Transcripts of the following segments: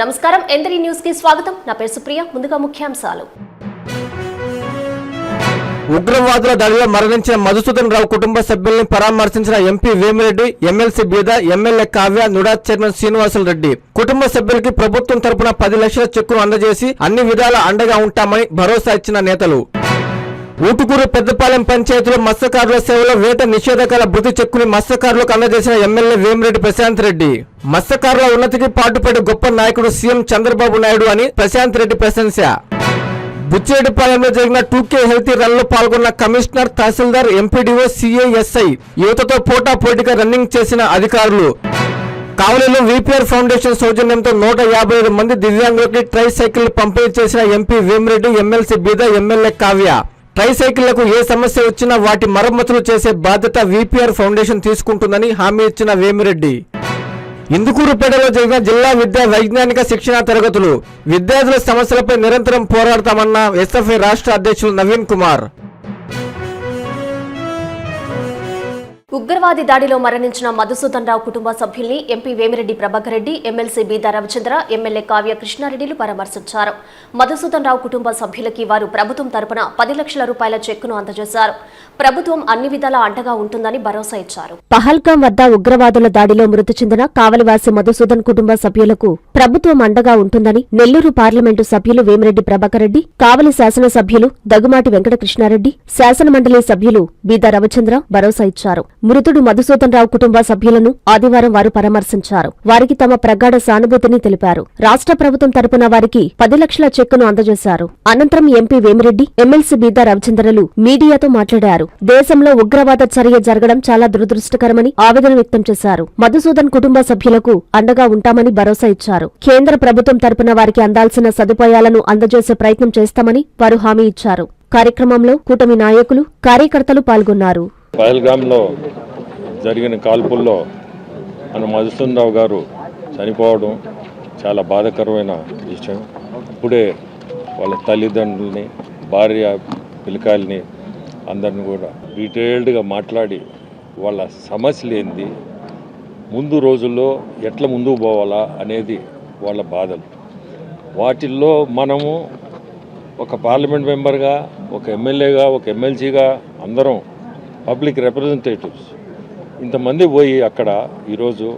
నమస్కారం. ఎందరి న్యూస్కి స్వాగతం. నా పేరు సుప్రియ. ముందుగా ముఖ్యాంశాలు. ఉగ్రవాదుల దాడిలో మరణించిన మధుసూదన్ రావు కుటుంబ సభ్యుల్ని పరామర్శించిన MP Vemireddy MLC Beeda MLA Kavya NUDA chairman Srinivasulu Reddy. కుటుంబ సభ్యులకి ప్రభుత్వం తరపున పది లక్షల చెక్కును అందజేసి అన్ని విధాల అండగా ఉంటామని భరోసా ఇచ్చిన నేతలు. ఊటుకూరు పెద్దపాలెం పంచాయతీలో మత్స్యకారుల సేవలో వేట నిషేధకాల భృతి చెక్కుని మత్స్యకారులకు అందజేసిన ఎమ్మెల్యే వేమిరెడ్డి ప్రశాంత్ రెడ్డి. మత్స్యకారుల ఉన్నతికి పాటుపడే గొప్ప నాయకుడు సీఎం చంద్రబాబు నాయుడు అని ప్రశాంత్ రెడ్డి ప్రశంస. బుచ్చేడిపాలెంలో జరిగిన టూకే హెల్తీ రన్లో పాల్గొన్న commissioner tahsildar MPDO CI SI యువతతో పోటా పోటీగా రన్నింగ్ చేసిన అధికారులు. కావలిలో విపిఆర్ ఫౌండేషన్ సౌజన్యంతో నూట యాభై ఐదు మంది దివ్యాంగులకి ట్రై సైకిల్ పంపిణీ చేసిన MP Vemireddy MLC Beeda MLA Kavya. ట్రైసైకిళ్ళకు ఏ సమస్య వచ్చినా వాటి మరమ్మతులు చేసే బాధ్యత విపిఆర్ ఫౌండేషన్ తీసుకుంటుందని హామీ ఇచ్చిన వేమిరెడ్డి. ఇందుకూరుపేటలో జరిగిన జిల్లా విద్యా వైజ్ఞానిక శిక్షణ తరగతులు విద్యార్థుల సమస్యలపై నిరంతరం పోరాడతామన్న ఎస్ఎఫ్ఐ రాష్ట్ర అధ్యక్షులు నవీన్ కుమార్. ఉగ్రవాది దాడిలో మరణించిన మధుసూదన్ రావు కుటుంబ సభ్యుల్ని MP Vemireddy Prabhakar Reddy MLC Beeda Ravichandra MLA Kavya కృష్ణారెడ్డిలు పరామర్శించారు. మధుసూదన్ రావు కుటుంబ సభ్యులకి వారు ప్రభుత్వం తరపున పది లక్షల రూపాయల చెక్కును అందజేశారు. ప్రభుత్వం అన్ని విధాలా అండగా ఉంటుందని భరోసా ఇచ్చారు. పహల్గాం వద్ద ఉగ్రవాదుల దాడిలో మృతి చెందిన కావలివాసి మధుసూదన్ కుటుంబ సభ్యులకు ప్రభుత్వం అండగా ఉంటుందని నెల్లూరు పార్లమెంటు సభ్యులు వేమిరెడ్డి ప్రభాకర్ రెడ్డి కావలి శాసనసభ్యులు దగ్గుమాటి వెంకటకృష్ణారెడ్డి శాసనమండలి సభ్యులు బీదా రవిచంద్ర భరోసా ఇచ్చారు. మృతుడు మధుసూదన్ రావు కుటుంబ సభ్యులను ఆదివారం వారు పరామర్శించారు. వారికి తమ ప్రగాఢ సానుభూతిని తెలిపారు. రాష్ట్ర ప్రభుత్వం తరపున వారికి పది లక్షల చెక్కును అందజేశారు. అనంతరం ఎంపీ వేమిరెడ్డి ఎమ్మెల్సీ బీదా రవిచంద్రలు మీడియాతో మాట్లాడారు. దేశంలో ఉగ్రవాద చర్య జరగడం చాలా దురదృష్టకరమని ఆవేదన వ్యక్తం చేశారు. మధుసూదన్ కుటుంబ సభ్యులకు అండగా ఉంటామని భరోసా ఇచ్చారు. కేంద్ర ప్రభుత్వం తరపున వారికి అందాల్సిన సదుపాయాలను అందజేసే ప్రయత్నం చేస్తామని వారు హామీ ఇచ్చారు. కార్యక్రమంలో కూటమి నాయకులు కార్యకర్తలు పాల్గొన్నారు. పహల్గామ్లో జరిగిన కాల్పుల్లో మన మధుసూదనరావు గారు చనిపోవడం చాలా బాధాకరమైన విషయం. ఇప్పుడే వాళ్ళ తల్లిదండ్రుల్ని భార్య పిల్లకాయల్ని అందరిని కూడా డీటెయిల్డ్గా మాట్లాడి వాళ్ళ సమస్యలు ఏంది ముందు రోజుల్లో ఎట్లా ముందుకు పోవాలా అనేది వాళ్ళ బాధలు. వాటిల్లో మనము ఒక పార్లమెంట్ మెంబర్గా ఒక ఎమ్మెల్యేగా ఒక ఎమ్మెల్సీగా అందరం పబ్లిక్ రిప్రజెంటేటివ్స్. ఇంతమంది పోయి అక్కడ ఈరోజు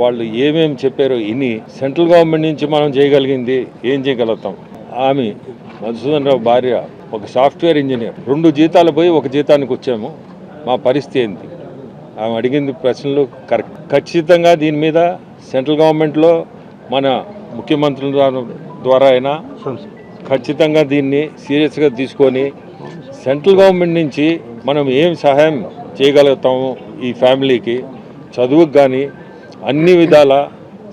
వాళ్ళు ఏమేమి చెప్పారో ఇని సెంట్రల్ గవర్నమెంట్ నుంచి మనం చేయగలిగింది ఏం చేయగలుగుతాం? ఆమె మధుసూదన్ రావు భార్య ఒక సాఫ్ట్వేర్ ఇంజనీర్. రెండు జీతాలు పోయి ఒక జీతానికి వచ్చాము. మా పరిస్థితి ఏంటి? ఆమె అడిగింది ప్రశ్నలు కరెక్ట్. ఖచ్చితంగా దీని మీద సెంట్రల్ గవర్నమెంట్లో మన ముఖ్యమంత్రుల ద్వారా- ద్వారా అయినా ఖచ్చితంగా దీన్ని సీరియస్గా తీసుకొని సెంట్రల్ గవర్నమెంట్ నుంచి మనం ఏం సహాయం చేయగలుగుతాము ఈ ఫ్యామిలీకి చదువుకు కానీ అన్ని విధాల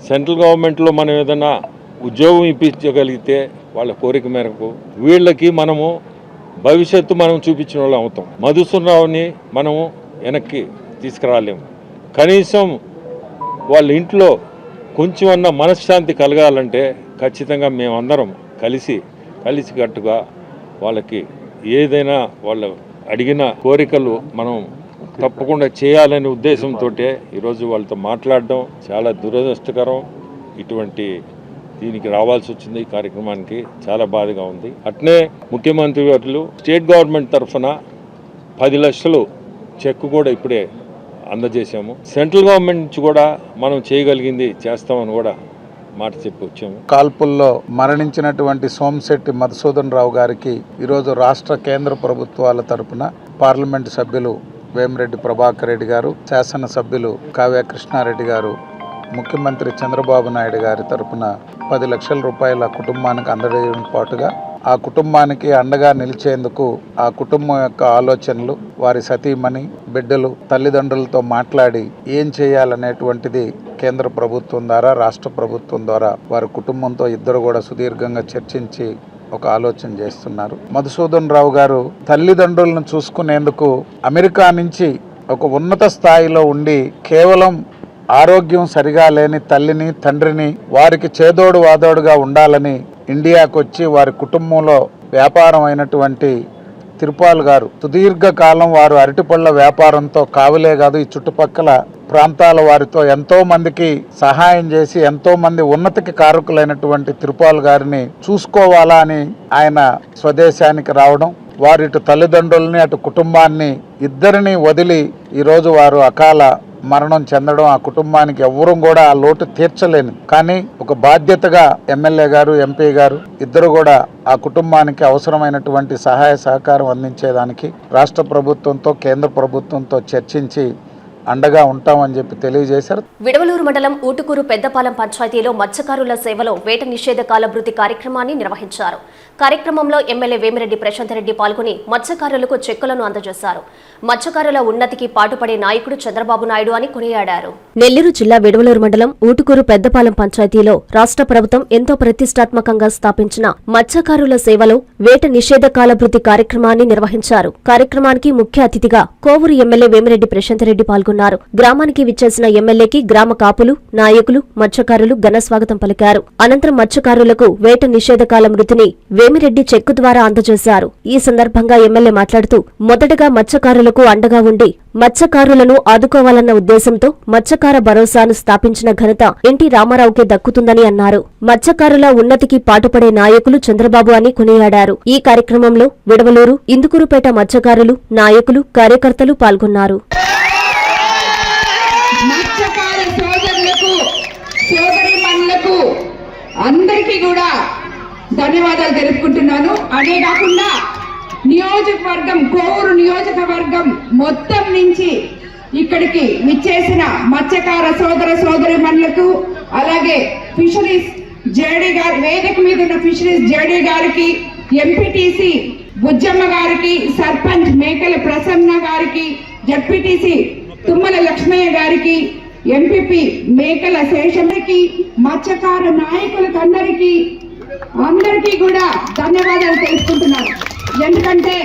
సెంట్రల్ గవర్నమెంట్లో మనం ఏదైనా ఉద్యోగం ఇప్పించగలిగితే వాళ్ళ కోరిక మేరకు వీళ్ళకి మనము భవిష్యత్తు మనం చూపించిన వాళ్ళు అవుతాం. మధుసూనరావుని మనము వెనక్కి తీసుకురాలేము. కనీసం వాళ్ళ ఇంట్లో కొంచెం అన్న మనశ్శాంతి కలగాలంటే ఖచ్చితంగా మేమందరం కలిసి కలిసికట్టుగా వాళ్ళకి ఏదైనా వాళ్ళు అడిగిన కోరికలు మనం తప్పకుండా చేయాలనే ఉద్దేశంతో ఈరోజు వాళ్ళతో మాట్లాడడం చాలా దురదృష్టకరం. ఇటువంటి దీనికి రావాల్సి వచ్చింది ఈ కార్యక్రమానికి. చాలా బాధగా ఉంది. అట్నే ముఖ్యమంత్రి గారు స్టేట్ గవర్నమెంట్ తరఫున పది లక్షలు చెక్ కూడా ఇప్పుడే అందజేశాము. సెంట్రల్ గవర్నమెంట్ నుంచి కూడా మనం చేయగలిగింది చేస్తామని కూడా మాట చెప్పి వచ్చాము. కాల్పుల్లో మరణించినటువంటి సోమశెట్టి మధుసూదన్ రావు గారికి ఈరోజు రాష్ట్ర కేంద్ర ప్రభుత్వాల తరపున పార్లమెంటు సభ్యులు వేమిరెడ్డి ప్రభాకర్ రెడ్డి గారు శాసనసభ్యులు కావ్య కృష్ణారెడ్డి గారు ముఖ్యమంత్రి చంద్రబాబు నాయుడు గారి తరపున పది లక్షల రూపాయల కుటుంబానికి అందజేయడం పాటుగా ఆ కుటుంబానికి అండగా నిలిచేందుకు ఆ కుటుంబం యొక్క ఆలోచనలు వారి సతీమణి బిడ్డలు తల్లిదండ్రులతో మాట్లాడి ఏం చేయాలనేటువంటిది కేంద్ర ప్రభుత్వం ద్వారా రాష్ట్ర ప్రభుత్వం ద్వారా వారి కుటుంబంతో ఇద్దరు కూడా సుదీర్ఘంగా చర్చించి ఒక ఆలోచన చేస్తున్నారు. మధుసూదన్ రావు గారు తల్లిదండ్రులను చూసుకునేందుకు అమెరికా నుంచి ఒక ఉన్నత స్థాయిలో ఉండి కేవలం ఆరోగ్యం సరిగా లేని తల్లిని తండ్రిని వారికి చేదోడు వాదోడుగా ఉండాలని ఇండియాకు వచ్చి వారి కుటుంబంలో వ్యాపారం అయినటువంటి తిరుపాల్ గారు. సుదీర్ఘకాలం వారు అరటిపళ్ళ వ్యాపారంతో కావులే కాదు ఈ చుట్టుపక్కల ప్రాంతాల వారితో ఎంతో మందికి సహాయం చేసి ఎంతో మంది ఉన్నతికి కారకులైనటువంటి తిరుపాల్ గారిని చూసుకోవాలా అని ఆయన స్వదేశానికి రావడం వారి ఇటు తల్లిదండ్రుల్ని అటు కుటుంబాన్ని ఇద్దరిని వదిలి ఈరోజు వారు అకాల మరణం చెందడం ఆ కుటుంబానికి ఎవ్వరూ కూడా ఆ లోటు తీర్చలేని. కానీ ఒక బాధ్యతగా ఎమ్మెల్యే గారు ఎంపీ గారు ఇద్దరు కూడా ఆ కుటుంబానికి అవసరమైనటువంటి సహాయ సహకారం అందించేదానికి రాష్ట్ర ప్రభుత్వంతో కేంద్ర ప్రభుత్వంతో చర్చించి అండగా ఉంటామని చెప్పి తెలియజేశారు. విడవలూరు మండలం ఊటుకూరు పెద్దపాలెం పంచాయతీలో మత్స్యకారుల సేవలో వేట నిషేధ కాలభృతి కార్యక్రమాన్ని నిర్వహించారు. కార్యక్రమంలో ఎమ్మెల్యే వేమిరెడ్డి ప్రశాంత్ రెడ్డి పాల్గొని మత్స్యకారులకు చెక్కులను అందజేశారు. మత్స్యకారుల ఉన్నతికి పాటుపడే నాయకుడు చంద్రబాబు నాయుడు అని కొనియాడారు. నెల్లూరు జిల్లా విడవలూరు మండలం ఊటుకూరు పెద్దపాలెం పంచాయతీలో రాష్ట్ర ప్రభుత్వం ఎంతో ప్రతిష్టాత్మకంగా స్థాపించిన మత్స్యకారుల సేవలో వేట నిషేధ కాలభృతి కార్యక్రమాన్ని నిర్వహించారు. కార్యక్రమానికి ముఖ్య అతిథిగా కోవూరు ఎమ్మెల్యే వేమిరెడ్డి ప్రశాంత్ రెడ్డి పాల్గొన్నారు. గ్రామానికి విచ్చేసిన ఎమ్మెల్యేకి గ్రామ కాపులు నాయకులు మత్స్యకారులు ఘన స్వాగతం పలికారు. అనంతరం మత్స్యకారులకు వేట నిషేధకాల మృతిని వేమిరెడ్డి చెక్కు ద్వారా అందజేశారు. ఈ సందర్భంగా ఎమ్మెల్యే మాట్లాడుతూ మొదటగా మత్స్యకారులకు అండగా ఉండి మత్స్యకారులను ఆదుకోవాలన్న ఉద్దేశంతో మత్స్యకార భరోసాను స్థాపించిన ఘనత ఎన్టీ రామారావుకే దక్కుతుందని అన్నారు. మత్స్యకారుల ఉన్నతికి పాటుపడే నాయకులు చంద్రబాబు అని కొనియాడారు. ఈ కార్యక్రమంలో విడవలూరు ఇందుకూరుపేట మత్స్యకారులు నాయకులు కార్యకర్తలు పాల్గొన్నారు. అందరికీ కూడా ధన్యవాదాలు తెలుపుకుంటున్నాను. అదే కాకుండా నియోజకవర్గం కోవూరు నియోజకవర్గం మొత్తం నుంచి ఇక్కడికి విచ్చేసిన మత్స్యకార సోదర సోదరిమణులకు అలాగే ఫిషరీస్ జేడీ గారి వేదిక మీద ఉన్న ఫిషరీస్ జేడీ గారికి ఎంపీటీసీ బుజ్జమ్మ గారికి సర్పంచ్ మేకల ప్రసన్న గారికి జడ్పీటీసీ తుమ్మల లక్ష్మయ్య గారికి ఎంపీపీ మేకల శేషంకి మత్స్యకార నాయకులకు అందరికీ అందరికీ కూడా ధన్యవాదాలు తెలుసుకుంటున్నాను ఎందుకంటే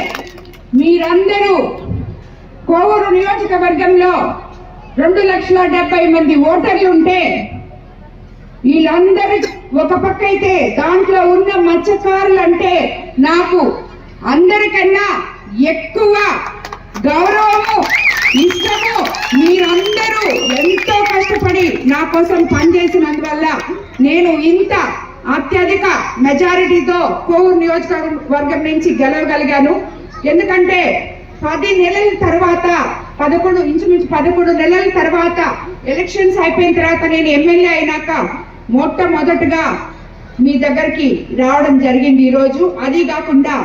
మీరందరూ కోవూరు నియోజకవర్గంలో రెండు లక్షల డెబ్బై మంది ఓటర్లు ఉంటే వీళ్ళందరూ ఒక పక్క అయితే దాంట్లో ఉన్న మత్స్యకారులు అంటే నాకు అందరికన్నా ఎక్కువ గౌరవము ఇష్టము మీరందరూ ఎంతో కష్టపడి నా కోసం పనిచేసినందువల్ల నేను ఇంత అత్యధిక మెజారిటీతో కోవూరు నియోజకవర్గం నుంచి గెలవగలిగాను. ఎందుకంటే పది నెలల తర్వాత పదకొండు ఇంచుమించు పదకొండు నెలల తర్వాత ఎలక్షన్స్ అయిపోయిన తర్వాత నేను ఎమ్మెల్యే అయినాక మొట్టమొదటగా మీ దగ్గరికి రావడం జరిగింది ఈరోజు. అది కాకుండా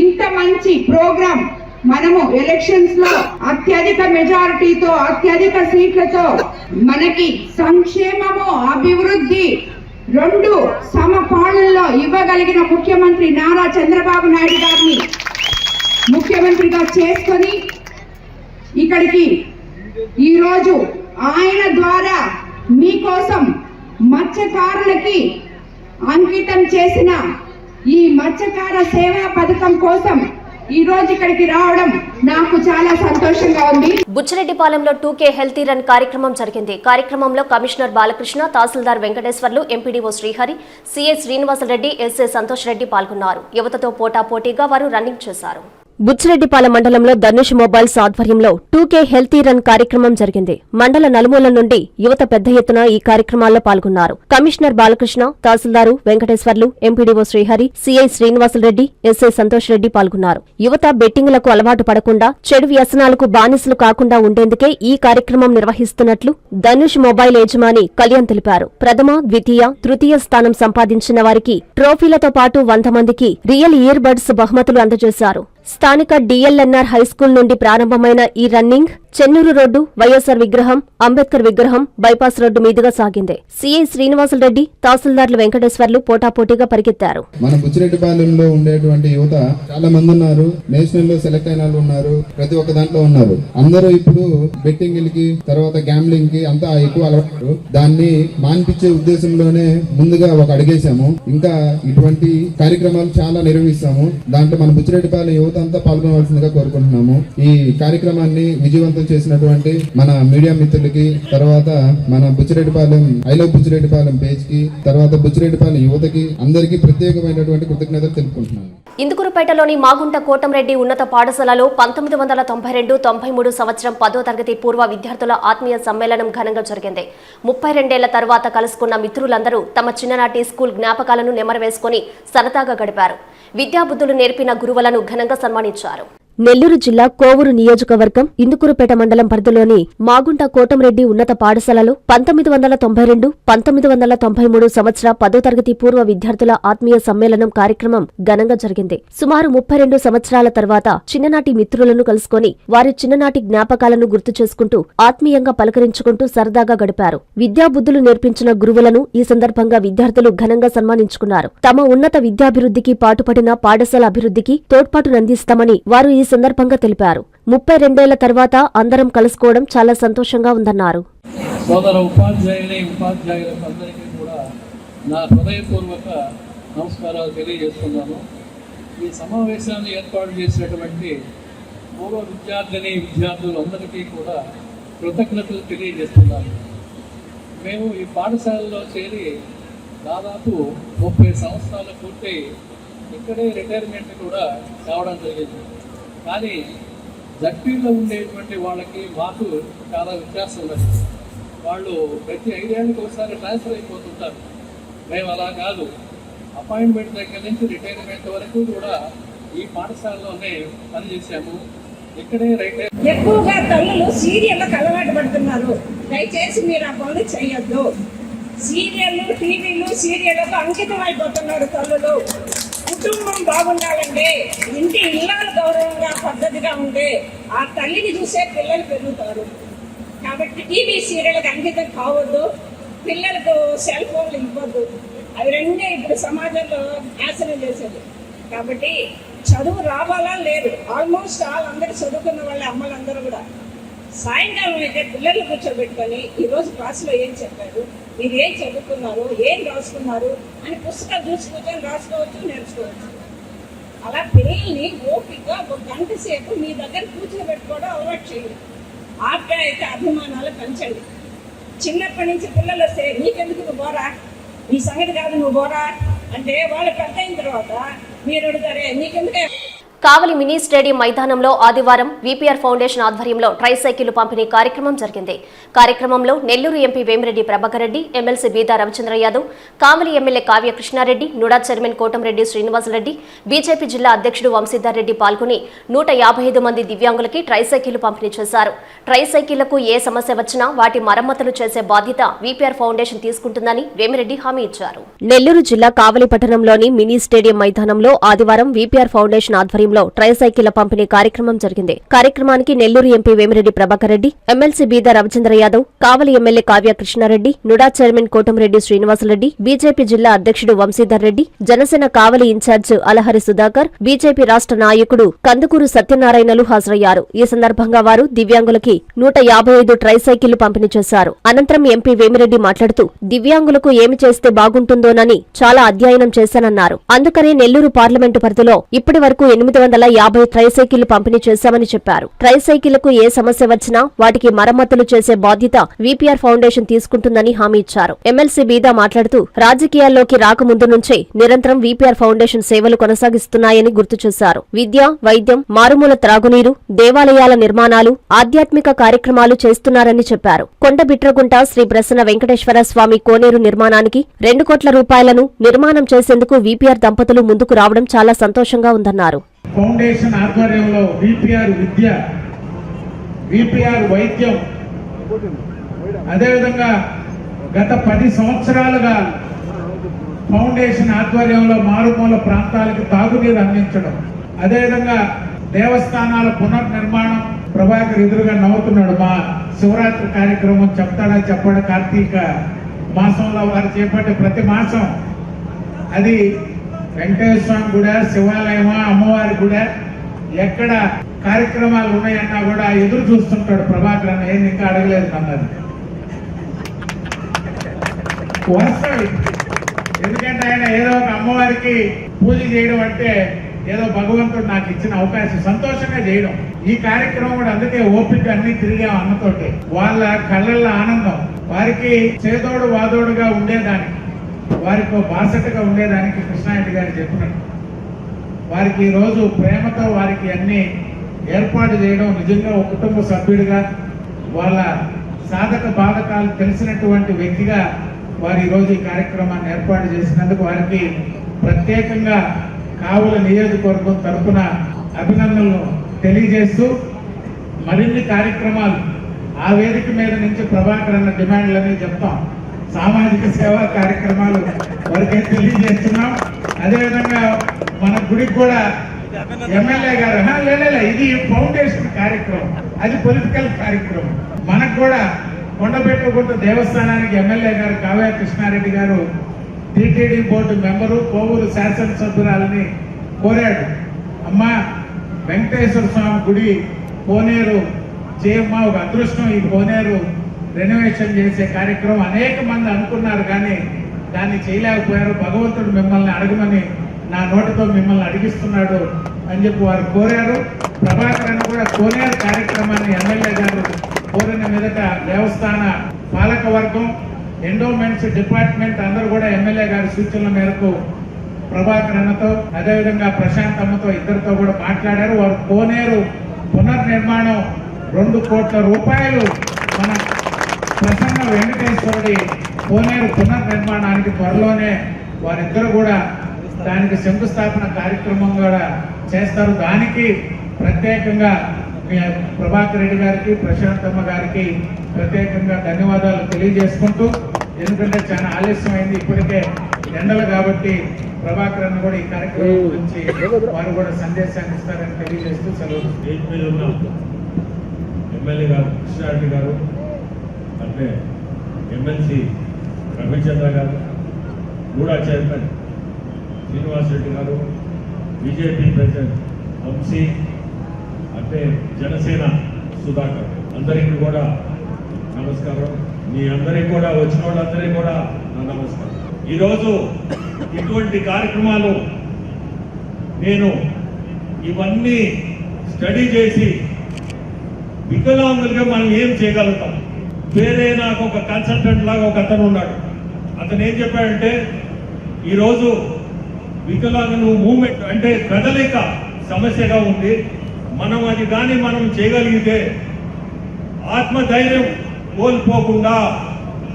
ఇంత మంచి ప్రోగ్రాం మనము ఎలక్షన్స్లో అత్యధిక మెజారిటీతో అత్యధిక సీట్లతో మనకి సంక్షేమము అభివృద్ధి రెండు సమపాలనలో ఇవ్వగలిగిన ముఖ్యమంత్రి నారా చంద్రబాబు నాయుడు గారిని ముఖ్యమంత్రిగా చేసుకొని ఇక్కడికి ఈరోజు ఆయన ద్వారా మీకోసం మత్స్యకారులకి అంకితం చేసిన ఈ మత్స్యకార సేవా పథకం కోసం ఈ రోజు ఇక్కడికి రావడం నాకు చాలా సంతోషంగా ఉంది. బుచ్చిరెడ్డిపాలెంలో టూకే హెల్తీ రన్ కార్యక్రమం జరిగింది. కార్యక్రమంలో commissioner Balakrishna tahsildar Venkateswarlu MPDO Srihari CI Srinivasa Reddy SA Santosh Reddy పాల్గొన్నారు. యువతతో పోటాపోటీగా వారు రన్నింగ్ చేశారు. బుచ్చిరెడ్డిపాలెం మండలంలో ధనుష్ మొబైల్స్ ఆధ్వర్యంలో టూకే హెల్తీ రన్ కార్యక్రమం జరిగింది. మండల నలుమూల నుండి యువత పెద్ద ఎత్తున ఈ కార్యక్రమాల్లో పాల్గొన్నారు. Commissioner Balakrishna tahsildar Venkateswarlu MPDO Srihari CI Srinivasula Reddy SI Santosh Reddy పాల్గొన్నారు. యువత బెట్టింగ్లకు అలవాటు పడకుండా చెడు వ్యసనాలకు బానిసలు కాకుండా ఉండేందుకే ఈ కార్యక్రమం నిర్వహిస్తున్నట్లు ధనుష్ మొబైల్ యజమాని కళ్యాణ్ తెలిపారు. ప్రథమ ద్వితీయ తృతీయ స్థానం సంపాదించిన వారికి ట్రోఫీలతో పాటు వంద మందికి రియల్ ఇయర్ బడ్స్ బహుమతులు అందజేశారు. స్థానిక డిఎల్ఎన్ఆర్ హైస్కూల్ నుండి ప్రారంభమైన ఈ రన్నింగ్ చెన్నూరు రోడ్డు వైఎస్ఆర్ విగ్రహం అంబేద్కర్ విగ్రహం బైపాస్ రోడ్డు మీదుగా సాగింది. సిఐ శ్రీనివాసరెడ్డి తహసీల్దార్లు వెంకటేశ్వర్లు పోటాపోటీగా పరిగెత్తారు. మన బుచ్చిరెడ్డిపాలెంలో ఉండేటువంటి యువత చాలా మంది ఉన్నారు. నేషనల్లో సెలెక్ట్ అయిన వాళ్ళు ఉన్నారు. ప్రతి ఒక్క దాంట్లో ఉన్నారు. అందరూ ఇప్పుడు బెట్టింగ్కి తర్వాత గ్యాంబ్లింగ్కి అంతా ఎక్కువ అలవాటు. దాన్ని మాన్పించే ఉద్దేశంలోనే ముందుగా ఒక అడిగేశాము. ఇంకా ఇటువంటి కార్యక్రమాలు చాలా నిర్వహిస్తాము. దాంట్లో మన బుచ్చిరెడ్డిపాలెం యువత అంతా పాల్గొనవలసిందిగా కోరుకుంటున్నాము. ఈ కార్యక్రమాన్ని విజయవంతం చేసినటువంటి మన మీడియా మిత్రులకి తర్వాత మన బుచ్చిరెడ్డిపాలెం ఐలవ్ బుచ్చిరెడ్డిపాలెం పేజ్కి తర్వాత బుచ్చిరెడ్డిపాలెం యువతకి అందరికీ ప్రత్యేకమైనటువంటి కృతజ్ఞతలు తెలుపుకుంటున్నాను. ఇందుకురుపేటలోని మాగుంట కోటంరెడ్డి ఉన్నత పాఠశాలలో పంతొమ్మిది వందల తొంభై రెండు తొంభై మూడు సంవత్సరం పదో తరగతి పూర్వ విద్యార్థుల ఆత్మీయ సమ్మేళనం ఘనంగా జరిగింది. ముప్పై రెండేళ్ళ తర్వాత కలుసుకున్న మిత్రులందరూ తమ చిన్ననాటి స్కూల్ జ్ఞాపకాలను నెమరవేసుకుని సరదాగా గడిపారు. విద్యాబుద్ధులు నేర్పిన గురువులను ఘనంగా సన్మానించారు. నెల్లూరు జిల్లా కోవూరు నియోజకవర్గం ఇందుకురుపేట మండలం పరిధిలోని మాగుంట కోటంరెడ్డి ఉన్నత పాఠశాలలో పంతొమ్మిది వందల తొంభై రెండు పంతొమ్మిది వందల తొంభై మూడు సంవత్సర పదో తరగతి పూర్వ విద్యార్థుల ఆత్మీయ సమ్మేళనం కార్యక్రమం ఘనంగా జరిగింది. సుమారు ముప్పై రెండు సంవత్సరాల తర్వాత చిన్ననాటి మిత్రులను కలుసుకొని వారి చిన్ననాటి జ్ఞాపకాలను గుర్తు చేసుకుంటూ ఆత్మీయంగా పలకరించుకుంటూ సరదాగా గడిపారు. విద్యాబుద్ధులు నేర్పించిన గురువులను ఈ సందర్భంగా విద్యార్థులు ఘనంగా సన్మానించుకున్నారు. తమ ఉన్నత విద్యాభివృద్ధికి పాటుపడిన పాఠశాల అభివృద్ధికి తోడ్పాటునందిస్తామని వారు ఈ సందర్భంగా తెలిపారు. ముప్పై రెండేళ్ళ తర్వాత అందరం కలుసుకోవడం చాలా సంతోషంగా ఉందన్నారు. సోదర ఉపాధ్యాయుని ఉపాధ్యాయులకు కూడా నా హృదయపూర్వక నమస్కారాలు తెలియజేస్తున్నాను. ఈ సమావేశాన్ని ఏర్పాటు చేసినటువంటి పూర్వ విద్యార్థిని విద్యార్థులందరికీ కూడా కృతజ్ఞతలు తెలియజేస్తున్నాను. మేము ఈ పాఠశాలలో చేరి దాదాపు ముప్పై సంవత్సరాలు పూర్తయి ఇక్కడే రిటైర్మెంట్ కూడా కావడం జరిగింది. కానీ జడ్పీలో ఉండేటువంటి వాళ్ళకి మాకు చాలా వ్యత్యాసం ఉన్నది. వాళ్ళు ప్రతి ఐదేళ్ళకి ఒకసారి ట్రాన్స్ఫర్ అయిపోతుంటారు. మేము అలా కాదు. అపాయింట్మెంట్ దగ్గర నుంచి రిటైర్మెంట్ వరకు కూడా ఈ పాఠశాలలోనే పనిచేసాము ఇక్కడే రైటర్ ఎక్కువగా తల్లులు సీరియల్కి అలవాటు పడుతున్నారు. దయచేసి మీరు ఆ పనులు చేయొద్దు. సీరియళ్ళు టీవీలు సీరియళ్ళకు అంకితం అయిపోతున్నారు తల్లులు. కుటుంబం బాగుండాలండి ఇంటి ఇల్లాలు గౌరవంగా పద్ధతిగా ఉంటే ఆ తల్లిని చూసే పిల్లలు పెరుగుతారు. కాబట్టి టీవీ సీరియళ్ళకి అంకితం కావద్దు పిల్లలకు సెల్ ఫోన్లు ఇవ్వద్దు. అవి రెండే ఇప్పుడు సమాజంలో నాశనం చేసేది. కాబట్టి చదువు రావాలా లేదు. ఆల్మోస్ట్ ఆల్ అందరు చదువుకున్న వాళ్ళ అమ్మలందరూ కూడా సాయంకాలం అయితే పిల్లలు కూర్చోబెట్టుకొని ఈరోజు క్లాసులో ఏం చెప్పారు? మీరు ఏం చదువుకున్నారు? ఏం రాసుకున్నారు? అని పుస్తకాలు చూసి రాసుకోవచ్చు నేర్చుకోవచ్చు. అలా పిల్లల్ని ఓపిక ఒక గంట సేపు మీ దగ్గర కూర్చోబెట్టుకోవడం అలవాటు చేయండి. ఆప్యాయత అభిమానాలు పెంచండి. చిన్నప్పటి నుంచి పిల్లలు వస్తే నీకెందుకు నువ్వు బోరా నీ సంగతి కాదు నువ్వు బోరా అంటే వాళ్ళు పెద్ద అయిన తర్వాత మీరు అడుగుతారే నీకెందుకే? కావలి మినీ స్టేడియం మైదానంలో ఆదివారం విపిఆర్ ఫౌండేషన్ ఆధ్వర్యంలో ట్రైసైకిల్ పంపిణీ కార్యక్రమం జరిగింది. కార్యక్రమంలో Nellore MP Vemireddy Prabhakar Reddy MLC Beeda Ravichandra Yadav Kavali MLA Kavya Krishna Reddy NUDA chairman Kotamreddy Srinivasa Reddy BJP జిల్లా అధ్యక్షుడు వంశీధర్ రెడ్డి పాల్గొని నూట యాభై ఐదు మంది దివ్యాంగులకి ట్రైసైకిల్ పంపిణీ చేశారు. ట్రైసైకిళ్ళకు ఏ సమస్య వచ్చినా వాటి మరమ్మతులు చేసే బాధ్యత విపిఆర్ ఫౌండేషన్ తీసుకుంటుందని వేమిరెడ్డి హామీ ఇచ్చారు. నెల్లూరు జిల్లా కావలి పట్టణంలోని మినీ స్టేడియం మైదానంలో ఆదివారం విపిఆర్ ఫౌండేషన్ ఆధ్వర్యంలో ట్రైసైకిళ్ళ పంపిణీ కార్యక్రమం జరిగింది. కార్యక్రమానికి Nellore MP Vemireddy Prabhakar Reddy MLC Beeda Ravichandra Yadav Kavali MLA Kavya Krishna Reddy NUDA chairman Kotamreddy Srinivasa Reddy BJP జిల్లా అధ్యక్షుడు వంశీధర్ రెడ్డి జనసేన కావలి ఇన్ఛార్జ్ అలహరి సుధాకర్ బీజేపీ రాష్ట్ర నాయకుడు కందుకూరు సత్యనారాయణలు హాజరయ్యారు. ఈ సందర్భంగా వారు దివ్యాంగులకి నూట యాభై ఐదు ట్రైసైకిళ్ళు పంపిణీ చేశారు. అనంతరం ఎంపీ వేమిరెడ్డి మాట్లాడుతూ దివ్యాంగులకు ఏమి చేస్తే బాగుంటుందోనని చాలా అధ్యయనం చేశానన్నారు. అందుకనే నెల్లూరు పార్లమెంటు పరిధిలో ఇప్పటి వరకు ఎనిమిది వందల యాభై ట్రైసైకిల్ పంపిణీ చేశామని చెప్పారు. ట్రైసైకిళ్ళకు ఏ సమస్య వచ్చినా వాటికి మరమ్మతులు చేసే బాధ్యత విపిఆర్ ఫౌండేషన్ తీసుకుంటుందని హామీ ఇచ్చారు. ఎమ్మెల్సీ బీదా మాట్లాడుతూ రాజకీయాల్లోకి రాకముందు నుంచే నిరంతరం విపిఆర్ ఫౌండేషన్ సేవలు కొనసాగిస్తున్నాయని గుర్తు చేశారు. విద్య వైద్యం మారుమూల త్రాగునీరు దేవాలయాల నిర్మాణాలు ఆధ్యాత్మిక కార్యక్రమాలు చేస్తున్నారని చెప్పారు. కొండబిట్రగుంట శ్రీ ప్రసన్న వెంకటేశ్వర స్వామి కోనేరు నిర్మాణానికి రెండు కోట్ల రూపాయలను నిర్మాణం చేసేందుకు విపిఆర్ దంపతులు ముందుకు రావడం చాలా సంతోషంగా ఉందన్నారు. ఫౌండేషన్ ఆధ్వర్యంలో విపిఆర్ విద్య విపిఆర్ వైద్యం అదేవిధంగా గత పది సంవత్సరాలుగా ఫౌండేషన్ ఆధ్వర్యంలో మారుమూల ప్రాంతాలకు తాగునీరు అందించడం అదేవిధంగా దేవస్థానాల పునర్నిర్మాణం ప్రభాకర్ ఎదురుగా నవ్వుతున్నాడు. మా శివరాత్రి కార్యక్రమం చెప్తాడా చెప్పాడు? కార్తీక మాసంలో వారు చేపట్టే ప్రతి మాసం అది వెంకటేశ్వర స్వామి గుడ శివాలయమా అమ్మవారి గుడ ఎక్కడ కార్యక్రమాలు ఉన్నాయన్నా కూడా ఎదురు చూస్తుంటాడు ప్రభాకర్ అన్న. ఏం ఇంకా అడగలేదు అన్నారు వస్తాయి ఎందుకంటే ఆయన ఏదో ఒక అమ్మవారికి పూజ చేయడం అంటే ఏదో భగవంతుడు నాకు ఇచ్చిన అవకాశం సంతోషంగా చేయడం. ఈ కార్యక్రమం కూడా అందుకే ఓపిక అన్ని తిరిగాం అన్నతోటి. వాళ్ళ కళ్ళల్లో ఆనందం. వారికి చేదోడు వాదోడుగా ఉండేదానికి. వారికి బాసటగా ఉండేదానికి కృష్ణారెడ్డి గారు చెప్పినట్టు. వారికి ఈరోజు రోజు ప్రేమతో వారికి అన్ని ఏర్పాటు చేయడం నిజంగా ఒక కుటుంబ సభ్యుడిగా వాళ్ళ సాధక బాధకాలు తెలిసినటువంటి వ్యక్తిగా వారు ఈరోజు ఈ కార్యక్రమాన్ని ఏర్పాటు చేసినందుకు వారికి ప్రత్యేకంగా కావుల నియోజకవర్గం తరఫున అభినందనలు తెలియజేస్తూ మరిన్ని కార్యక్రమాలు ఆ వేదిక మీద నుంచి ప్రభాకర్ అన్న డిమాండ్లన్నీ చెప్తాం. సామాజిక సేవా కార్యక్రమాలు వారికి తెలియజేస్తున్నాం. అదేవిధంగా మన గుడికి కూడా ఎమ్మెల్యే గారు లేదా లే, ఇది ఫౌండేషన్ కార్యక్రమం అది పొలిటికల్ కార్యక్రమం. మనకు కూడా కొండపెట్టుకుంట దేవస్థానానికి ఎమ్మెల్యే గారు కావ్య కృష్ణారెడ్డి గారు టీటీడీ బోర్డు మెంబరు కోవూరు శాసనసభ్యురాలని కోరాడు. అమ్మా వెంకటేశ్వర స్వామి గుడి కోనేరు చేయమ్మా ఒక అదృష్టం ఈ కోనేరు రెనోవేషన్ చేసే కార్యక్రమం అనేక మంది అనుకున్నారు కానీ దాన్ని చేయలేకపోయారు. భగవంతుడు మిమ్మల్ని అడగమని నా నోటితో మిమ్మల్ని అడిగిస్తున్నాడు అని చెప్పి వారు కోరారు. ప్రభాకర్ అని కూడా కోనేరు కార్యక్రమాన్ని ఎమ్మెల్యే గారు కోరిన మీదట దేవస్థాన పాలక వర్గం ఎండోమెంట్స్ డిపార్ట్మెంట్ అందరూ కూడా ఎమ్మెల్యే గారి సూచనల మేరకు ప్రభాకర్ అన్నతో అదేవిధంగా ప్రశాంత్ అమ్మతో ఇద్దరితో కూడా మాట్లాడారు. వారు కోనేరు పునర్నిర్మాణం రెండు కోట్ల రూపాయలు ప్రసన్న వెంకటేశ్వరుడి కోనేరు పునర్నిర్మాణానికి త్వరలోనే వారిద్దరు కూడా దానికి శంకుస్థాపన కార్యక్రమం కూడా చేస్తారు. దానికి ప్రత్యేకంగా మీ ప్రభాకర్ రెడ్డి గారికి ప్రశాంతమ్మ గారికి ప్రత్యేకంగా ధన్యవాదాలు తెలియజేసుకుంటూ ఎందుకంటే చాలా ఆలస్యమైంది ఇప్పటికే ఎండలు కాబట్టి ప్రభాకర్ అన్న కూడా ఈ కార్యక్రమం గురించి వారు కూడా సందేశాన్ని ఇస్తారని తెలియజేస్తూ సెలవు. ఎమ్మెల్యే గారు కృష్ణారెడ్డి గారు అంటే ఎమ్మెల్సీ రవిచంద్ర గారు కూడా చైర్మన్ శ్రీనివాస్ రెడ్డి గారు బీజేపీ ప్రెసిడెంట్ వంశీ అంటే జనసేన సుధాకర్. అందరికీ కూడా నమస్కారం. మీ అందరికీ కూడా వచ్చిన వాళ్ళందరికీ కూడా నా నమస్కారం. ఈరోజు ఇటువంటి కార్యక్రమాలు నేను ఇవన్నీ స్టడీ చేసి వికలాంగులుగా మనం ఏం చేయగలుగుతాం? వేరే నాకు ఒక కన్సల్టెంట్ లాగా ఒక అతను ఉన్నాడు. అతను ఏం చెప్పాడంటే ఈరోజు వికలాంగులు మూమెంట్ అంటే కదలిక సమస్యగా ఉంది. మనం అది కానీ మనం చేయగలిగితే ఆత్మధైర్యం కోల్పోకుండా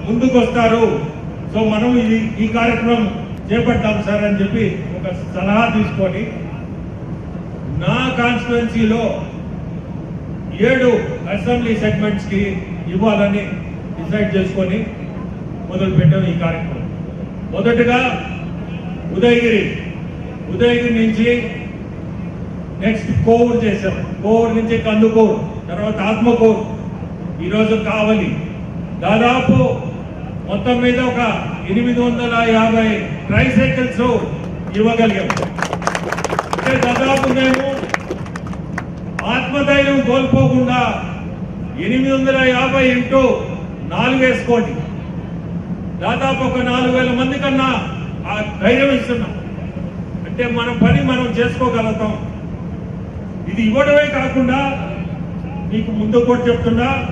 ముందుకొస్తారు. సో మనం ఇది ఈ కార్యక్రమం చేపట్టాం సార్ అని చెప్పి ఒక సలహా తీసుకొని నా కాన్స్టిట్యున్సీలో ఏడు అసెంబ్లీ సెగ్మెంట్స్కి ఇవ్వాలని డిసైడ్ చేసుకొని మొదలు పెట్టాం ఈ కార్యక్రమం. మొదటగా ఉదయగిరి ఉదయగిరి నుంచి నెక్స్ట్ కోవూరు చేసాం కోవూరు నుంచి కందుకూరు తర్వాత ఆత్మకూరు ఈరోజు కావలి. దాదాపు మొత్తం మీద ఒక ఎనిమిది వందల యాభై ట్రైసైకిల్స్ ఇవ్వగలిగాం. అంటే దాదాపు మేము ఆత్మధైర్యం కోల్పోకుండా ఎనిమిది వందల యాభై ఇంటూ నాలుగు వేసుకోండి. దాదాపు ఒక నాలుగు వేల మంది కన్నా ఆ ధైర్యం ఇస్తున్నాం. అంటే మన పని మనం చేసుకోగలుగుతాం. ఇది ఇవ్వడమే కాకుండా మీకు ముందు కూడా చెప్తున్నా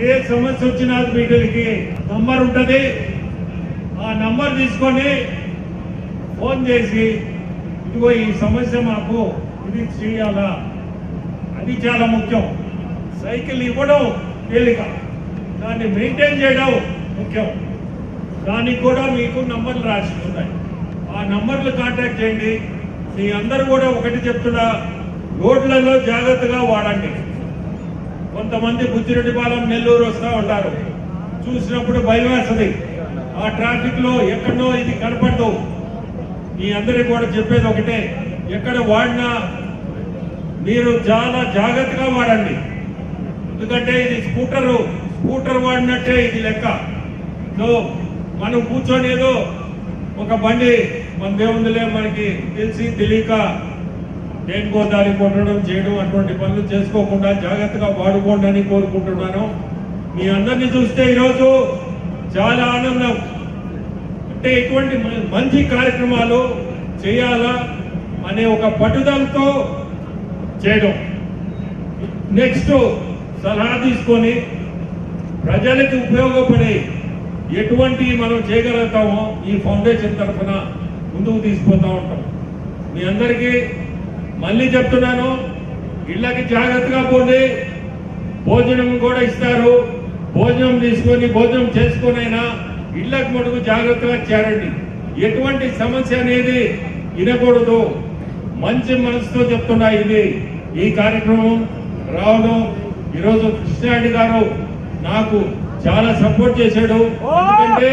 ఏ సమస్య వచ్చినా వీటికి నంబర్ ఉంటుంది. ఆ నంబర్ తీసుకొని ఫోన్ చేసి ఇదిగో ఈ సమస్య మాకు ఇది చేయాలా? అది చాలా ముఖ్యం. సైకిల్ ఇవ్వడం తేలిక దాన్ని మెయింటైన్ చేయడం ముఖ్యం. దానికి కూడా మీకు నంబర్లు రాసి ఉన్నాయి. ఆ నంబర్లు కాంటాక్ట్ చేయండి. మీ అందరూ కూడా ఒకటి చెప్తున్నా రోడ్లలో జాగ్రత్తగా వాడండి. కొంతమంది బుజ్జిరెడ్డిపాలెం నెల్లూరు వస్తూ ఉంటారు. చూసినప్పుడు భయం వేస్తుంది. ఆ ట్రాఫిక్లో ఎక్కడో ఇది కనపడదు. మీ అందరికి కూడా చెప్పేది ఒకటే. ఎక్కడ వాడినా మీరు చాలా జాగ్రత్తగా వాడండి. ఎందుకంటే ఇది స్కూటరు స్కూటర్ వాడినట్టే ఇది లెక్క. సో మనం కూర్చొని ఏదో ఒక బండి మన దేవుందిలే మనకి తెలిసి తెలియక దేనికో దారి కొట్టడం చేయడం అటువంటి పనులు చేసుకోకుండా జాగ్రత్తగా వాడుకోండి అని కోరుకుంటున్నాను. మీ అందరినీ చూస్తే ఈరోజు చాలా ఆనందం. అంటే ఇటువంటి మంచి కార్యక్రమాలు చేయాలా అనే ఒక పట్టుదలతో చేయడం. నెక్స్ట్ సలహా తీసుకొని ప్రజలకి ఉపయోగపడే ఎటువంటి మనం చేయగలుగుతామో ఈ ఫౌండేషన్ తరఫున ముందుకు తీసుకుపోతూ ఉంటాం. మీ అందరికీ మళ్ళీ చెప్తున్నాను ఇళ్ళకి జాగ్రత్తగా పోండి భోజనం కూడా ఇస్తారు. భోజనం తీసుకొని భోజనం చేసుకునైనా ఇళ్ళకి మటుకు జాగ్రత్తగా చేరండి. ఎటువంటి సమస్య అనేది వినకూడదు. మంచి మనసుతో చెప్తున్నా ఇది. ఈ కార్యక్రమం రావడం ఈరోజు కృష్ణారెడ్డి గారు నాకు చాలా సపోర్ట్ చేశాడు. ఎందుకంటే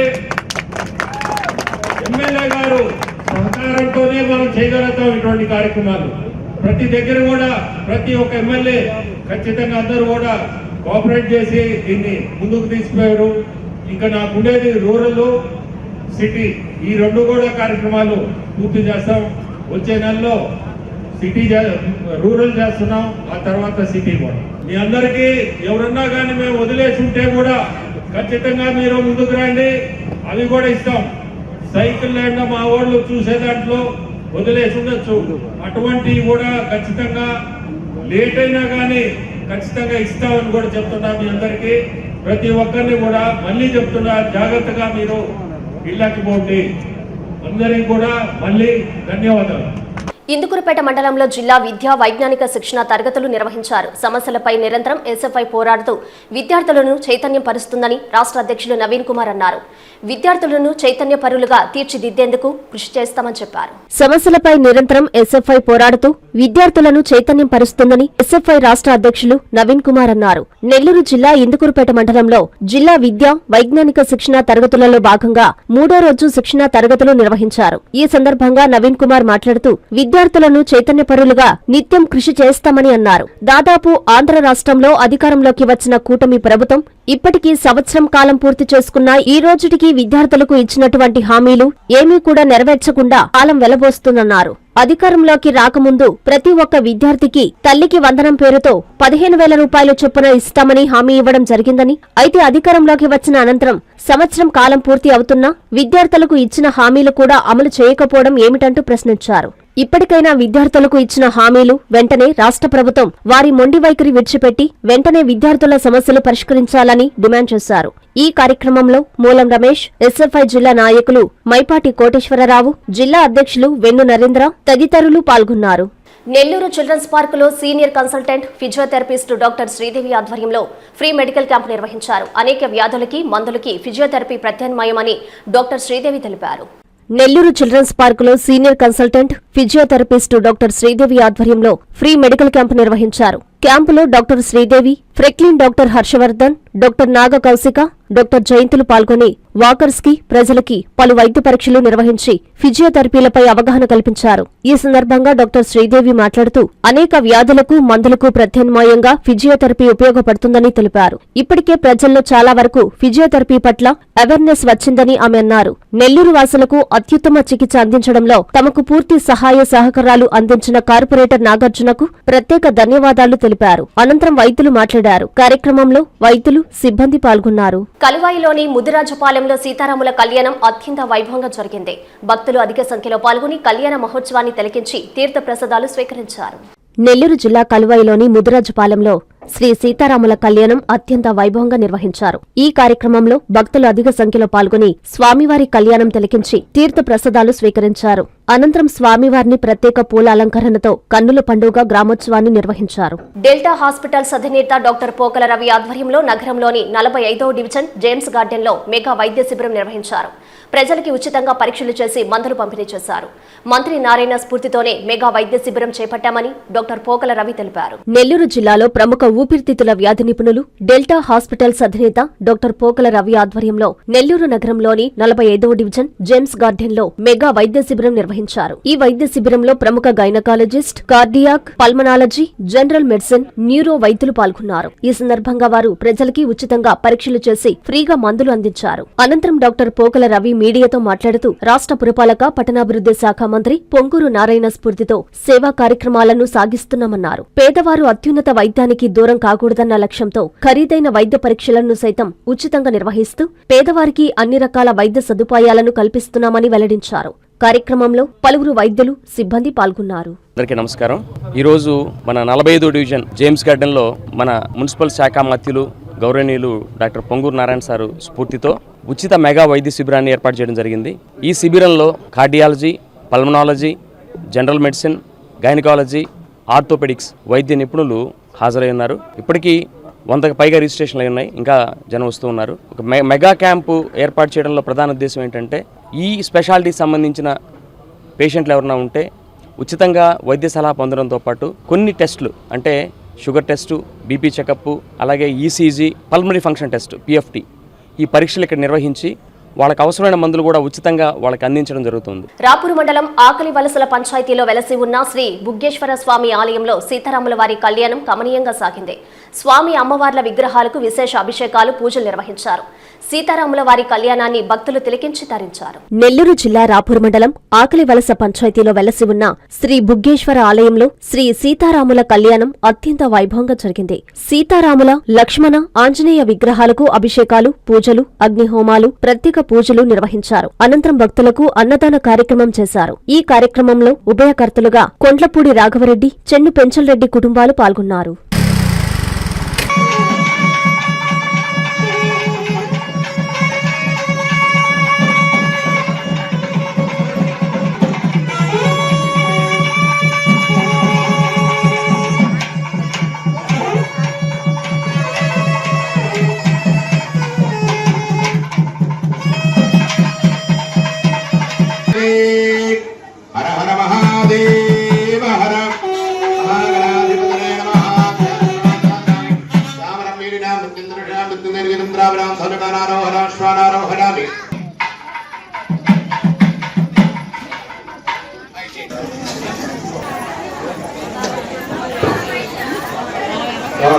ఎమ్మెల్యే గారు సహకారంతోనే మనం చేయగలుగుతాం ఇటువంటి కార్యక్రమాలు. ప్రతి దగ్గర కూడా ప్రతి ఒక్క ఎమ్మెల్యే ఖచ్చితంగా అందరూ కూడా కోఆపరేట్ చేసి దీన్ని ముందుకు తీసుకుపోయారు. ఇంకా నాకు ఉండేది రూరల్ సిటీ ఈ రెండు కూడా కార్యక్రమాలు పూర్తి చేస్తాం. వచ్చే నెలలో సిటీ రూరల్ చేస్తున్నాం ఆ తర్వాత సిటీ కూడా. మీ అందరికీ ఎవరన్నా కానీ మేము వదిలేసి ఉంటే కూడా ఖచ్చితంగా మీరు ముందుకు రండి. అవి కూడా ఇస్తాం. సైకిల్ లేకుండా మా వాళ్ళు చూసే దాంట్లో వదిలేసి ఉండొచ్చు. అటువంటివి కూడా ఖచ్చితంగా లేట్ అయినా కానీ ఖచ్చితంగా ఇస్తామని కూడా చెప్తున్నా మీ అందరికీ. ప్రతి ఒక్కరిని కూడా మళ్ళీ చెప్తున్నా జాగ్రత్తగా మీరు ఇళ్ళకి పోండి. అందరికీ కూడా మళ్ళీ ధన్యవాదాలు. ఇందుకురుపేట మండలంలో జిల్లా విద్యా వైజ్ఞానిక శిక్షణ తరగతులు నిర్వహించారు. సమస్యలపై నిరంతరం ఎస్ఎఫ్ఐ పోరాడుతూ విద్యార్థులను చైతన్యం పరుస్తుందని రాష్ట్ర అధ్యక్షులు నవీన్ కుమార్ అన్నారు. విద్యార్థులను చైతన్యపరులుగా తీర్చిదిద్దేందుకు కృషి చేస్తామని చెప్పారు. సమస్యలపై నిరంతరం ఎస్ఎఫ్ఐ పోరాడుతూ విద్యార్థులను చైతన్యం పరుస్తుందని ఎస్ఎఫ్ఐ రాష్ట్ర అధ్యక్షులు నవీన్ కుమార్ అన్నారు. నెల్లూరు జిల్లా ఇందుకురుపేట మండలంలో జిల్లా విద్య వైజ్ఞానిక శిక్షణ తరగతులలో భాగంగా మూడో రోజు శిక్షణ తరగతులు నిర్వహించారు. ఈ సందర్భంగా నవీన్ కుమార్ మాట్లాడుతూ విద్యార్థులను చైతన్యపరులుగా నిత్యం కృషి చేస్తామని అన్నారు. దాదాపు ఆంధ్ర రాష్ట్రంలో అధికారంలోకి వచ్చిన కూటమి ప్రభుత్వం ఇప్పటికీ సంవత్సరం కాలం పూర్తి చేసుకున్న ఈ రోజుటికి విద్యార్థులకు ఇచ్చినటువంటి హామీలు ఏమీ కూడా నెరవేర్చకుండా కాలం వెలబోస్తుందన్నారు. అధికారంలోకి రాకముందు ప్రతి ఒక్క విద్యార్థికి తల్లికి వందనం పేరుతో పదిహేను వేల రూపాయల చొప్పున ఇస్తామని హామీ ఇవ్వడం జరిగిందని అయితే అధికారంలోకి వచ్చిన అనంతరం సంవత్సరం కాలం పూర్తి అవుతున్నా విద్యార్థులకు ఇచ్చిన హామీలు కూడా అమలు చేయకపోవడం ఏమిటంటూ ప్రశ్నించారు. ఇప్పటికైనా విద్యార్థులకు ఇచ్చిన హామీలు వెంటనే రాష్ట్ర ప్రభుత్వం వారి మొండి వైఖరి విడిచిపెట్టి వెంటనే విద్యార్థుల సమస్యలు పరిష్కరించాలని డిమాండ్ చేశారు. ఈ కార్యక్రమంలో మూలం రమేష్ ఎస్ఎఫ్ఐ జిల్లా నాయకులు మైపాటి కోటేశ్వరరావు జిల్లా అధ్యక్షులు వెన్ను నరేంద్ర తదితరులు పాల్గొన్నారు. నెల్లూరు చిల్డ్రన్స్ పార్కులో senior consultant physiotherapist doctor Sridevi ఆధ్వర్యంలో ఫ్రీ మెడికల్ క్యాంప్ నిర్వహించారు. అనేక వ్యాధులకి మందులకి ఫిజియోథెరపీ ప్రత్యామ్నాయమని డాక్టర్ శ్రీదేవి తెలిపారు. నెల్లూరు చిల్డ్రన్స్ పార్కులో senior consultant physiotherapist doctor Sridevi ఆధ్వర్యంలో ఫ్రీ మెడికల్ క్యాంపు నిర్వహించారు. క్యాంపులో doctor Sridevi Franklin doctor Harshavardhan doctor Naga Kaushika doctor జయంతులు పాల్గొని వాకర్స్కి ప్రజలకి పలు వైద్య పరీక్షలు నిర్వహించి ఫిజియోథెరపీలపై అవగాహన కల్పించారు. ఈ సందర్భంగా డాక్టర్ శ్రీదేవి మాట్లాడుతూ అనేక వ్యాధులకు మందులకు ప్రత్యామ్నాయంగా ఫిజియోథెరపీ ఉపయోగపడుతుందని తెలిపారు. ఇప్పటికే ప్రజల్లో చాలా వరకు ఫిజియోథెరపీ పట్ల అవేర్నెస్ వచ్చిందని ఆమె అన్నారు. నెల్లూరు వాసులకు అత్యుత్తమ చికిత్స అందించడంలో తమకు పూర్తి సహాయ సహకారాలు అందించిన కార్పొరేటర్ నాగార్జున నాగార్జునకు ప్రత్యేక ధన్యవాదాలు తెలిపారు. అనంతరం వైద్యులు మాట్లాడారు. కార్యక్రమంలో వైద్యులు సిబ్బంది పాల్గొన్నారు. కలువాయిలోని ముదిరాజపాలెంలో సీతారాముల కళ్యాణం అత్యంత వైభవంగా జరిగింది. భక్తులు అధిక సంఖ్యలో పాల్గొని కళ్యాణ మహోత్సవాన్ని తిలకించి తీర్థ ప్రసాదాలు స్వీకరించారు. నెల్లూరు జిల్లా కలువాయిలోని ముదిరాజుపాలెంలో శ్రీ సీతారాముల కళ్యాణం అత్యంత వైభవంగా నిర్వహించారు. ఈ కార్యక్రమంలో భక్తులు అధిక సంఖ్యలో పాల్గొని స్వామివారి కళ్యాణం తిలకించి తీర్థ ప్రసాదాలు స్వీకరించారు. అనంతరం స్వామివారిని ప్రత్యేక పూల అలంకరణతో కన్నుల పండుగ గ్రామోత్సవాన్ని నిర్వహించారు. డెల్టా హాస్పిటల్స్ అధినేత డాక్టర్ పోకల రవి ఆధ్వర్యంలో నగరంలోని నలభై ఐదవ డివిజన్ జేమ్స్ గార్డెన్లో మెగా వైద్య శిబిరం నిర్వహించారు. ప్రజలకి ఉచితంగా పరీక్షలు చేసి మందులు పంపిణీ చేశారు. మంత్రి నారాయణ స్ఫూర్తితోనే మెగా వైద్య శిబిరం చేపట్టామని డాక్టర్ పోకల రవి తెలిపారు. నెల్లూరు జిల్లాలో ప్రముఖ ఊపిరితిత్తుల వ్యాధి నిపుణులు డెల్టా హాస్పిటల్స్ అధినేత డాక్టర్ పోకల రవి ఆధ్వర్యంలో నెల్లూరు నగరంలోని నలభై ఐదవ డివిజన్ జేమ్స్ గార్డెన్లో మెగా వైద్య శిబిరం నిర్వహించారు. ఈ వైద్య శిబిరంలో ప్రముఖ gynaecologist cardiac pulmonology general medicine neuro వైద్యులు పాల్గొన్నారు. ఈ సందర్భంగా వారు ప్రజలకి ఉచితంగా పరీక్షలు చేసి ఫ్రీగా మందులు అందించారు. అనంతరం డాక్టర్ పోకల రవి మీడియాతో మాట్లాడుతూ రాష్ట్ర పురపాలక పట్టణాభివృద్ధి శాఖ మంత్రి పొంగూరు నారాయణ స్ఫూర్తితో సేవా కార్యక్రమాలను సాగిస్తున్నామన్నారు. పేదవారు అత్యున్నత వైద్యానికి దూరం కాకూడదన్న లక్ష్యంతో ఖరీదైన వైద్య పరీక్షలను సైతం ఉచితంగా నిర్వహిస్తూ పేదవారికి అన్ని రకాల వైద్య సదుపాయాలను కల్పిస్తున్నామని వెల్లడించారు. కార్యక్రమంలో పలువురు వైద్యులు సిబ్బంది పాల్గొన్నారు. అందరికీ నమస్కారం. ఈరోజు మన నలభై ఐదో డివిజన్ జేమ్స్ గార్డెన్లో మన మున్సిపల్ శాఖ మత్యులు గౌరవనీయులు డాక్టర్ పొంగూరు నారాయణ సారు స్ఫూర్తితో ఉచిత మెగా వైద్య శిబిరాన్ని ఏర్పాటు చేయడం జరిగింది. ఈ శిబిరంలో cardiology pulmonology general medicine gynaecology orthopaedics వైద్య నిపుణులు హాజరై ఉన్నారు. ఇప్పటికీ వందకు పైగా రిజిస్ట్రేషన్లు అయి ఉన్నాయి. ఇంకా జనం వస్తూ ఉన్నారు. ఒక మె- మెగా క్యాంపు ఏర్పాటు చేయడంలో ప్రధాన ఉద్దేశం ఏంటంటే ఈ స్పెషాలిటీకి సంబంధించిన పేషెంట్లు ఎవరైనా ఉంటే ఉచితంగా వైద్య సలహా పొందడంతో పాటు కొన్ని టెస్టులు అంటే షుగర్ టెస్టు బీపీ చెకప్ అలాగే ECG pulmonary function test PFT ఈ పరీక్షలు ఇక్కడ నిర్వహించి వాళ్ళకి అవసరమైన మందులు కూడా ఉచితంగా వాళ్ళకి అందించడం జరుగుతుంది. రాపూరు మండలం ఆకలి వలసల పంచాయతీలో వెలసి ఉన్న శ్రీ బుగ్గేశ్వర స్వామి ఆలయంలో సీతారాముల వారి కళ్యాణం కమనీయంగా సాగింది. స్వామి అమ్మవార్ల విగ్రహాలకు విశేష అభిషేకాలు పూజలు నిర్వహించారు. సీతారాముల వారి కళ్యాణాన్ని భక్తులు తిలకించి తరించారు. నెల్లూరు జిల్లా రాపూర్ మండలం ఆకలి వలస పంచాయతీలో వెలసి ఉన్న శ్రీ బుగ్గేశ్వర ఆలయంలో శ్రీ సీతారాముల కళ్యాణం అత్యంత వైభవంగా జరిగింది. సీతారాముల లక్ష్మణ ఆంజనేయ విగ్రహాలకు అభిషేకాలు పూజలు అగ్నిహోమాలు ప్రత్యేక పూజలు నిర్వహించారు. అనంతరం భక్తులకు అన్నదాన కార్యక్రమం చేశారు. ఈ కార్యక్రమంలో ఉభయకర్తలుగా కొండ్లపూడి రాఘవరెడ్డి చెన్ను పెంచల్రెడ్డి కుటుంబాలు పాల్గొన్నారు. മഹാദേവ് ഹര. ഹര മഹാദേവ. ഹര ാം സൗരകാനാരോഹരാശ്വാനാരോഹരാമി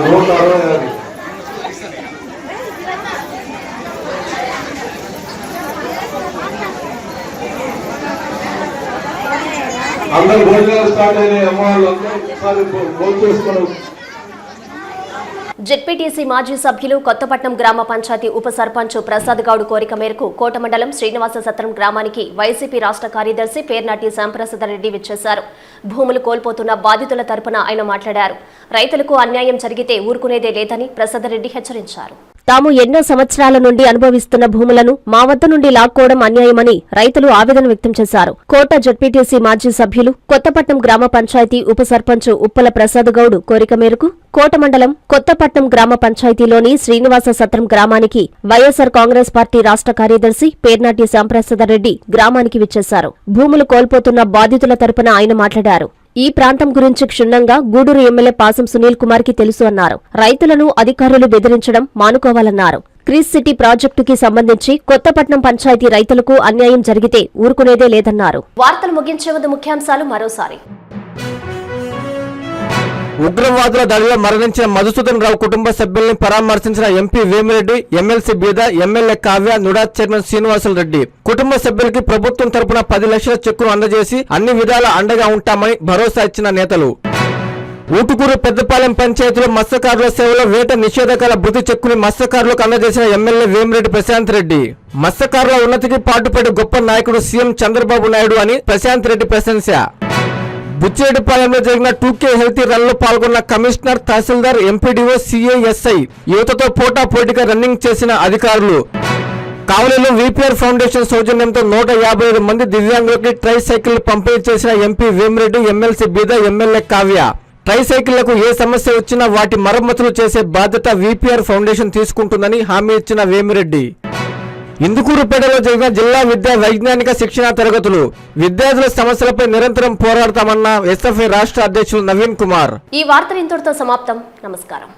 നൂറ്ററുപത് భోజనాలు స్టార్ట్ అయినాయి అమ్మవాళ్ళు ఒకసారి భోజనం చేసుకుని జెడ్పీటీసీ మాజీ సభ్యులు కొత్తపట్నం గ్రామ పంచాయతీ ఉప సర్పంచ్ ప్రసాద్ గౌడ్ కోరిక మేరకు కోటమండలం శ్రీనివాస సత్రం గ్రామానికి వైసీపీ రాష్ట్ర కార్యదర్శి పేర్నాటి శ్యాంప్రసాద రెడ్డి విచ్చేశారు. భూములు కోల్పోతున్న బాధితుల తరపున ఆయన మాట్లాడారు. రైతులకు అన్యాయం జరిగితే ఊరుకునేదే లేదని ప్రసాదరెడ్డి హెచ్చరించారు. తాము ఎన్నో సంవత్సరాల నుండి అనుభవిస్తున్న భూములను మా వద్ద నుండి లాక్కోవడం అన్యాయమని రైతులు ఆవేదన వ్యక్తం చేశారు. కోట జడ్పీటీసీ మాజీ సభ్యులు కొత్తపట్నం గ్రామ పంచాయతీ ఉప సర్పంచ్ ఉప్పల ప్రసాద్ గౌడ్ కోరిక మేరకు కోట మండలం కొత్తపట్నం గ్రామ పంచాయతీలోని శ్రీనివాస సత్రం గ్రామానికి వైఎస్సార్ కాంగ్రెస్ పార్టీ రాష్ట్ర కార్యదర్శి పేర్నాటి శ్యాంప్రసాదరెడ్డి గ్రామానికి విచ్చేశారు. భూములు కోల్పోతున్న బాధితుల తరపున ఆయన మాట్లాడారు. ఈ ప్రాంతం గురించి క్షుణ్ణంగా గూడూరు ఎమ్మెల్యే పాసం సునీల్ కుమార్కి తెలుసు అన్నారు. రైతులను అధికారులు బెదిరించడం మానుకోవాలన్నారు. క్రీస్ సిటీ ప్రాజెక్టుకి సంబంధించి కొత్తపట్నం పంచాయతీ రైతులకు అన్యాయం జరిగితే ఊరుకునేదే లేదన్నారు. వార్తలు ముగించే ముందు ముఖ్యాంశాలు మరోసారి. ఉగ్రవాదుల దాడిలో మరణించిన మధుసూదన్ రావు కుటుంబ సభ్యుల్ని పరామర్శించిన MP Vemireddy MLC Beeda MLA Kavya NUDA chairman Srinivasulu Reddy. కుటుంబ సభ్యులకి ప్రభుత్వం తరపున పది లక్షల చెక్కును అందజేసి అన్ని విధాల అండగా ఉంటామని భరోసా ఇచ్చిన నేతలు. ఊటుకూరు పెద్దపాలెం పంచాయతీలో మత్స్యకారుల సేవలో వేట నిషేధకాల బృతి చెక్కుని మత్స్యకారులకు అందజేసిన ఎమ్మెల్యే వేమిరెడ్డి ప్రశాంత్ రెడ్డి. మత్స్యకారుల ఉన్నతికి పాటుపడే గొప్ప నాయకుడు సీఎం చంద్రబాబు నాయుడు అని ప్రశాంత్ రెడ్డి ప్రశంస. బుచ్చిరెడ్డిపాలెంలో జరిగిన టూకే హెల్తీ రన్లో పాల్గొన్న commissioner tahsildar MPDO CI SI యువతతో పోటా పోటీగా రన్నింగ్ చేసిన అధికారులు. కావలిలో విపిఆర్ ఫౌండేషన్ సౌజన్యంతో నూట యాభై ఐదు మంది దివ్యాంగులకి ట్రై సైకిల్ పంపిణీ చేసిన MP Vemireddy MLC Beeda MLA Kavya. Try సైకిళ్ళకు ఏ సమస్య వచ్చినా వాటి మరమ్మతులు చేసే బాధ్యత విపిఆర్ ఫౌండేషన్ తీసుకుంటుందని హామీ ఇచ్చిన వేమిరెడ్డి. ఇందుకూరుపేటలో జరిగిన జిల్లా విద్యా వైజ్ఞానిక శిక్షణా తరగతులు. విద్యార్థుల సమస్యలపై నిరంతరం పోరాడతామన్న ఎస్ఎఫ్ఐ రాష్ట్ర అధ్యక్షులు నవీన్ కుమార్. ఈ వార్తలు ఇంతటితో సమాప్తం. నమస్కారం.